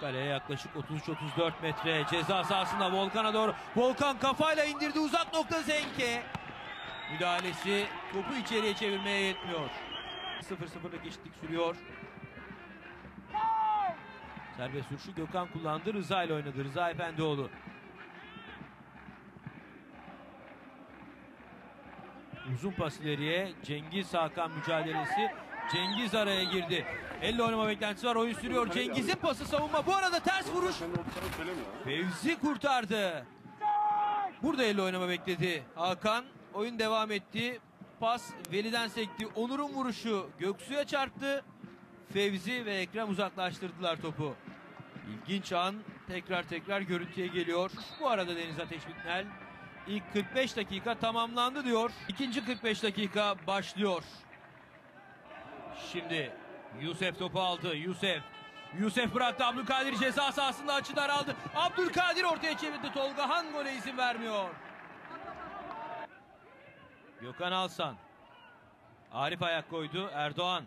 Kaleye yaklaşık 33-34 metre. Ceza sahasında Volkan'a doğru. Volkan kafayla indirdi uzak nokta Zenke. Müdahalesi topu içeriye çevirmeye yetmiyor. 0-0'lık eşitlik sürüyor. Serbest vuruşu Gökhan kullandı. Rıza ile oynadı. Rıza Efendioğlu. Uzun pas ileriye Cengiz Hakan mücadelesi. Cengiz araya girdi. Elle oynama beklentisi var. Oyun sürüyor. Cengiz'in pası savunma. Bu arada ters vuruş. Fevzi kurtardı. Burada elle oynama bekledi. Hakan oyun devam etti. Pas Veli'den sekti. Onur'un vuruşu Göksu'ya çarptı. Fevzi ve Ekrem uzaklaştırdılar topu. İlginç an tekrar tekrar görüntüye geliyor. Bu arada Deniz Ateş Bitnel ilk 45 dakika tamamlandı diyor. İkinci 45 dakika başlıyor. Şimdi Yusuf topu aldı. Yusuf. Yusuf bıraktı. Abdülkadir ceza sahasında açı daraldı. Abdülkadir ortaya çevirdi. Tolga Han gole izin vermiyor. Gökhan Alsan. Arif ayak koydu. Erdoğan.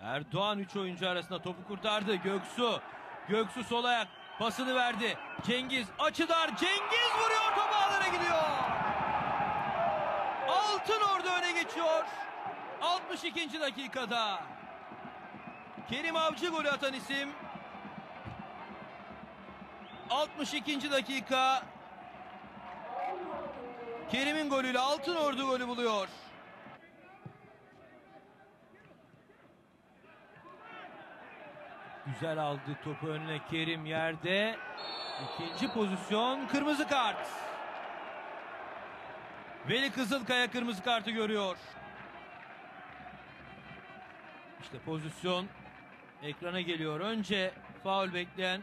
Erdoğan 3 oyuncu arasında topu kurtardı. Göksu. Göksu sol ayak pasını verdi. Cengiz açıdar. Cengiz vuruyor top ağlara gidiyor. Altın orada öne geçiyor. 62. dakikada. Kerim Avcı golü atan isim. 62. dakika. Kerim'in golüyle Altın Ordu golü buluyor. Güzel aldı topu önüne Kerim yerde. İkinci pozisyon kırmızı kart. Veli Kızılkaya kırmızı kartı görüyor. İşte pozisyon ekrana geliyor. Önce faul bekleyen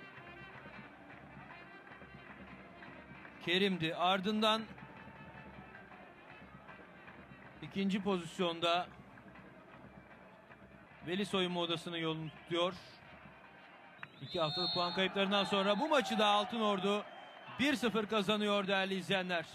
Kerim'di. Ardından ikinci pozisyonda Veli soyunma odasının yolunu tutuyor. İki haftalık puan kayıplarından sonra bu maçı da Altın Ordu 1-0 kazanıyor değerli izleyenler.